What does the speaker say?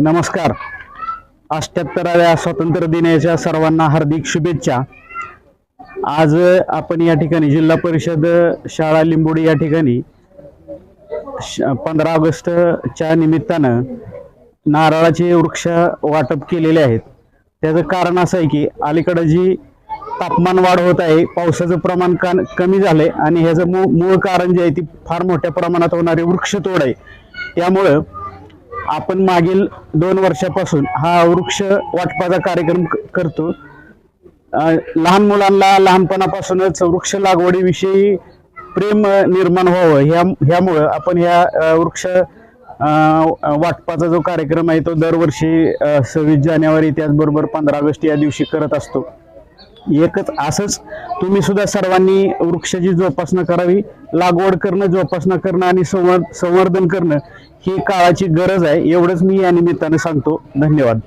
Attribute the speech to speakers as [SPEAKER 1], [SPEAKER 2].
[SPEAKER 1] नमस्कार. अष्ट्याहत्तराव्या स्वातंत्र्य दिनाच्या सर्वांना हार्दिक शुभेच्छा. आज आपण या ठिकाणी जिल्हा परिषद शाळा लिंबोडी या ठिकाणी पंधरा ऑगस्टच्या निमित्तानं नारळाचे वृक्ष वाटप केलेले आहेत. त्याचं कारण असं आहे की अलीकडं जी तापमान वाढ होत आहे पावसाचं प्रमाण का कमी झालं आहे आणि ह्याचं मूळ मूळ कारण जे आहे ती फार मोठ्या प्रमाणात होणारी वृक्षतोड आहे. त्यामुळं आपण मागील दोन वर्षापासून हा वृक्ष वाटपाचा कार्यक्रम क- करतो. लहान मुलांना लहानपणापासूनच वृक्ष लागवडीविषयी प्रेम निर्माण व्हावं. ह्या ह्यामुळं आपण ह्या वृक्ष वाटपाचा जो कार्यक्रम आहे तो दरवर्षी सव्वीस जानेवारी त्याचबरोबर पंधरा ऑगस्ट या दिवशी करत असतो. एकच असंच. तुम्ही सुद्धा सर्वांनी वृक्षाची जोपासना करावी लागवड करणं जोपासना करणं आणि संवर्धन करणं ही काळाची गरज आहे. एवढंच मी या निमित्ताने सांगतो. धन्यवाद.